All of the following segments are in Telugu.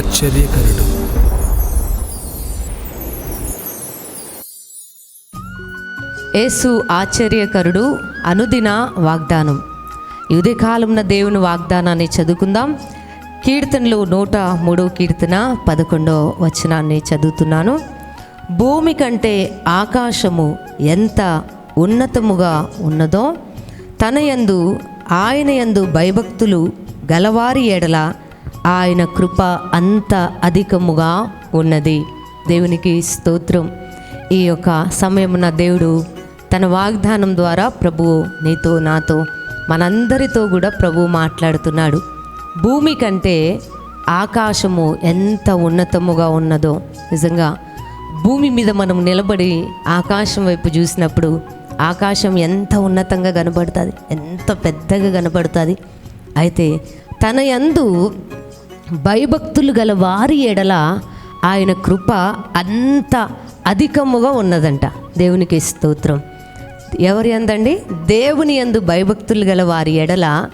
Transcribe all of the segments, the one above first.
ఆశ్చర్యకరుడు. యేసు ఆశ్చర్యకరుడు అనుదిన వాగ్దానం. యుధికాలంన దేవుని వాగ్దానాన్ని చదువుకుందాం. కీర్తనలు నూట మూడవ కీర్తన పదకొండో వచనాన్ని చదువుతున్నాను. భూమి కంటే ఆకాశము ఎంత ఉన్నతముగా ఉన్నదో తన యందు ఆయన యందు భయభక్తులు గలవారి ఎడల ఆయన కృప అంత అధికముగా ఉన్నది. దేవునికి స్తోత్రం. ఈ యొక్క సమయమున దేవుడు తన వాగ్దానం ద్వారా ప్రభువు నీతో నాతో మనందరితో కూడా ప్రభువు మాట్లాడుతున్నాడు. భూమి కంటే ఆకాశము ఎంత ఉన్నతముగా ఉన్నదో నిజంగా భూమి మీద మనం నిలబడి ఆకాశం వైపు చూసినప్పుడు ఆకాశం ఎంత ఉన్నతంగా కనబడుతుంది ఎంత పెద్దగా కనబడుతుంది. అయితే తన యందు భయభక్తులు గల వారి ఎడల ఆయన కృప అంత అధికముగా ఉన్నదంట. దేవునికి స్తోత్రం. ఎవరి అందండి? దేవుని యందు భయభక్తులు గల వారి ఎడల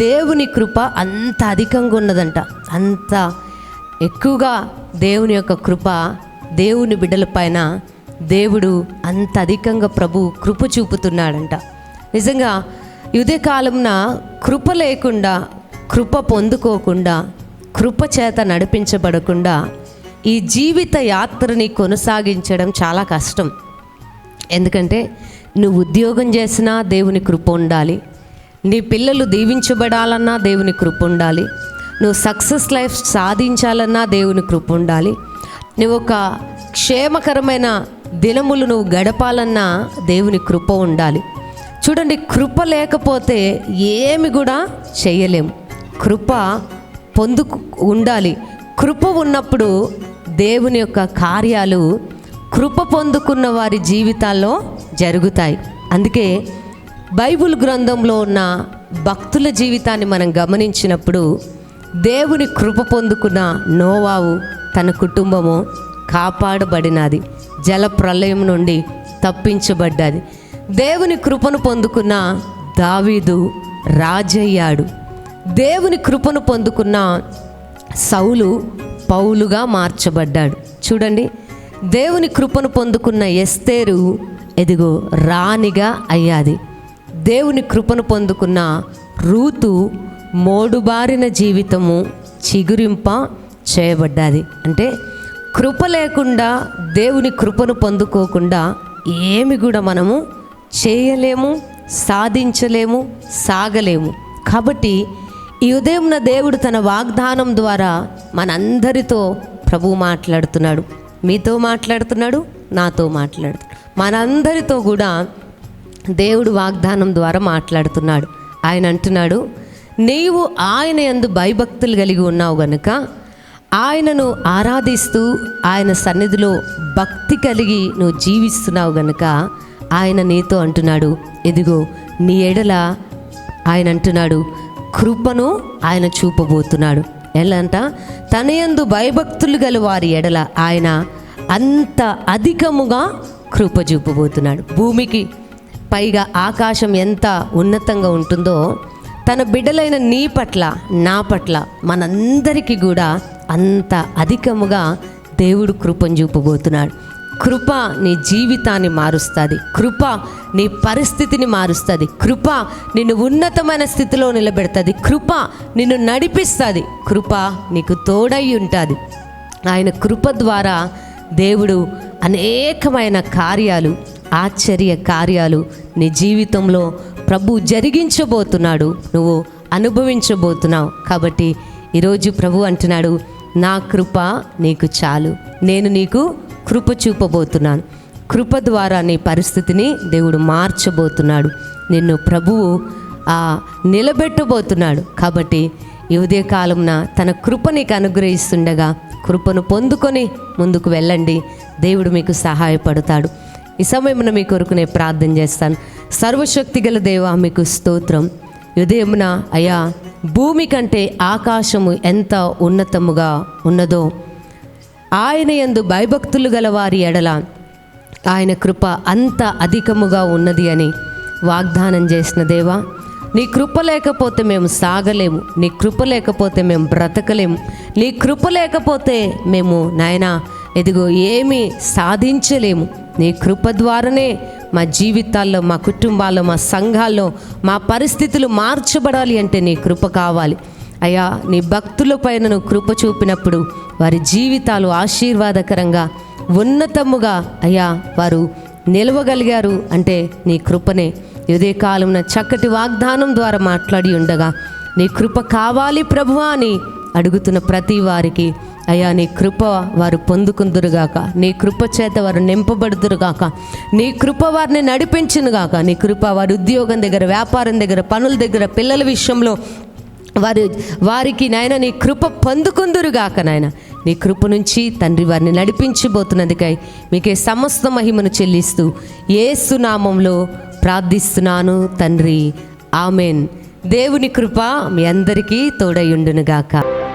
దేవుని కృప అంత అధికంగా ఉన్నదంట. అంత ఎక్కువగా దేవుని యొక్క కృప దేవుని బిడ్డల పైన దేవుడు అంత అధికంగా ప్రభు కృప చూపుతున్నాడంట. నిజంగా యుదే కాలంన కృప లేకుండా కృప పొందుకోకుండా కృప చేత నడిపించబడకుండా ఈ జీవిత యాత్రని కొనసాగించడం చాలా కష్టం. ఎందుకంటే నువ్వు ఉద్యోగం చేసినా దేవుని కృప ఉండాలి. నీ పిల్లలు దీవించబడాలన్నా దేవుని కృప ఉండాలి. నువ్వు సక్సెస్ లైఫ్ సాధించాలన్నా దేవుని కృప ఉండాలి. నువ్వు ఒక క్షేమకరమైన దినములు నువ్వు గడపాలన్నా దేవుని కృప ఉండాలి. చూడండి కృప లేకపోతే ఏమి కూడా చేయలేము. కృప పొందుకు ఉండాలి కృప ఉన్నప్పుడు దేవుని యొక్క కార్యాలు కృప పొందుకున్న వారి జీవితాల్లో జరుగుతాయి. అందుకే బైబిల్ గ్రంథంలో ఉన్న భక్తుల జీవితాన్ని మనం గమనించినప్పుడు దేవుని కృప పొందుకున్న నోవావు తన కుటుంబము కాపాడబడినది. జల ప్రళయం నుండి తప్పించబడ్డది. దేవుని కృపను పొందుకున్న దావీదు రాజయ్యాడు. దేవుని కృపను పొందుకున్న సౌలు పౌలుగా మార్చబడ్డాడు. చూడండి దేవుని కృపను పొందుకున్న ఎస్తేరు ఎదిగో రాణిగా అయ్యాది. దేవుని కృపను పొందుకున్న రూతు మోడుబారిన జీవితము చిగురింప చేయబడ్డది. అంటే కృప లేకుండా దేవుని కృపను పొందుకోకుండా ఏమి కూడా మనము చేయలేము సాధించలేము సాగలేము. కాబట్టి ఈ ఉదయం దేవుడు తన వాగ్దానం ద్వారా మనందరితో ప్రభు మాట్లాడుతున్నాడు. మీతో మాట్లాడుతున్నాడు నాతో మాట్లాడుతున్నాడు. మనందరితో కూడా దేవుడు వాగ్దానం ద్వారా మాట్లాడుతున్నాడు. ఆయన అంటున్నాడు నీవు ఆయన యందు భయభక్తులు కలిగి ఉన్నావు గనుక ఆయనను ఆరాధిస్తూ ఆయన సన్నిధిలో భక్తి కలిగి నువ్వు జీవిస్తున్నావు గనుక ఆయన నీతో అంటున్నాడు ఇదిగో నీ ఎడల ఆయన అంటున్నాడు కృపను ఆయన చూపబోతున్నాడు. ఎలా అంట తన యందు భయభక్తులు గల వారి ఎడల ఆయన అంత అధికముగా కృప చూపబోతున్నాడు. భూమికి పైగా ఆకాశం ఎంత ఉన్నతంగా ఉంటుందో తన బిడ్డలైన నీ పట్ల నా పట్ల మనందరికీ కూడా అంత అధికముగా దేవుడు కృపను చూపబోతున్నాడు. కృప నీ జీవితాన్ని మారుస్తుంది. కృప నీ పరిస్థితిని మారుస్తుంది. కృప నిన్ను ఉన్నతమైన స్థితిలో నిలబెడుతుంది. కృప నిన్ను నడిపిస్తుంది. కృప నీకు తోడై ఉంటుంది. ఆయన కృప ద్వారా దేవుడు అనేకమైన కార్యాలు ఆశ్చర్య కార్యాలు నీ జీవితంలో ప్రభు జరిగించబోతున్నాడు. నువ్వు అనుభవించబోతున్నావు. కాబట్టి ఈరోజు ప్రభు అంటున్నాడు నా కృప నీకు చాలు. నేను నీకు కృప చూపబోతున్నాను కృప ద్వారా నీ పరిస్థితిని దేవుడు మార్చబోతున్నాడు. నిన్ను ప్రభువు ఆ నిలబెట్టబోతున్నాడు. కాబట్టి ఈ ఉదయకాలంన తన కృప నీకు అనుగ్రహిస్తుండగా కృపను పొందుకొని ముందుకు వెళ్ళండి. దేవుడు మీకు సహాయపడతాడు. ఈ సమయమున మీ కొరకు నేను ప్రార్థన చేస్తాను. సర్వశక్తి గల దేవ మీకు స్తోత్రం. ఉదయమున అయా భూమి కంటే ఆకాశము ఎంత ఉన్నతముగా ఉన్నదో ఆయన యందు భయభక్తులు గల వారి ఎడల ఆయన కృప అంత అధికముగా ఉన్నది అని వాగ్దానం చేసిన దేవా నీ కృప లేకపోతే మేము సాగలేము నీ కృప లేకపోతే మేము బ్రతకలేము నీ కృప లేకపోతే మేము నాయనా ఎదిగో ఏమీ సాధించలేము. నీ కృప ద్వారానే మా జీవితాల్లో మా కుటుంబాల్లో మా సంఘాల్లో మా పరిస్థితులు మార్చబడాలి అంటే నీ కృప కావాలి. అయ్యా నీ భక్తుల పైన నువ్వు కృప చూపినప్పుడు వారి జీవితాలు ఆశీర్వాదకరంగా ఉన్నతముగా అయ్యా వారు నిలవగలిగారు అంటే నీ కృపనే. ఇదే కాలంలో చక్కటి వాగ్దానం ద్వారా మాట్లాడి ఉండగా నీ కృప కావాలి ప్రభువా అని అడుగుతున్న ప్రతి వారికి అయ్యా నీ కృప వారు పొందుకుందురుగాక నీ కృప చేత వారు నింపబడుదురుగాక నీ కృప వారిని నడిపించునుగాక నీ కృప వారి ఉద్యోగం దగ్గర వ్యాపారం దగ్గర పనుల దగ్గర పిల్లల విషయంలో వారు వారికి నాయన నీ కృప పొందుకుందురుగాక నాయన. నీ కృప నుంచి తండ్రి వారిని నడిపించబోతున్నందుకై మీకే సమస్త మహిమను చెల్లిస్తూ ఏసునామంలో ప్రార్థిస్తున్నాను తండ్రి. ఆమెన్. దేవుని కృప మీ అందరికీ తోడయుండునుగాక